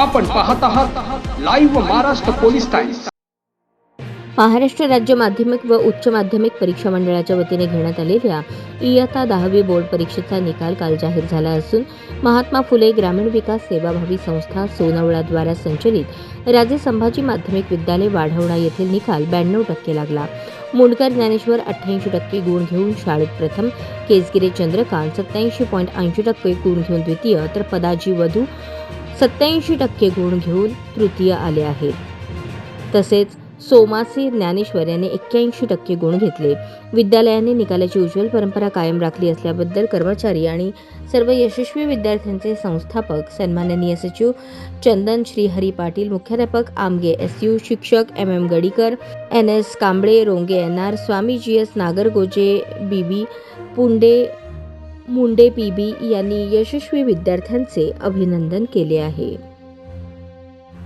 आपण पाहत आहात live Maharashtra police times Maharashtra राज्य माध्यमिक व उच्च माध्यमिक परीक्षा मंडळाच्या वतीने घेण्यात आलेल्या इयत्ता दहावी बोर्ड परीक्षेचा निकाल काल जाहीर झाला असून महात्मा फुले ग्रामीण विकास सेवाभावी संस्था सोनवळाद्वारा संचलित राजे संभाजी माध्यमिक विद्यालय वाढवणा येथील निकाल ब्याण्णव टक्के लागला. मुंडकर ज्ञानेश्वर अठ्ठ्याऐंशी टक्के गुण घेऊन शाळेत प्रथम केसगिरे चंद्रकांत सत्याऐंशी पॉईंट ऐंशी टक्के गुण घेऊन द्वितीय तर पदाजी वधू सत्याऐंशी टक्के गुण घेऊन तृतीय आले आहेत. तसेच सोमासी ज्ञानेश्वर यांनी एक्क्याऐंशी टक्के गुण घेतले. विद्यालयाने निकालाची उज्ज्वल परंपरा कायम राखली असल्याबद्दल कर्मचारी आणि सर्व यशस्वी विद्यार्थ्यांचे संस्थापक सन्माननीय सचिव चंदन श्रीहरी पाटील मुख्याध्यापक आमगे एस यू शिक्षक M M Gadikar N S Kamble Ronge N R Swami G S Nagargoje B B Pundhe Munde P B यांनी यशस्वी विद्यार्थ्यांचे अभिनंदन केले आहे.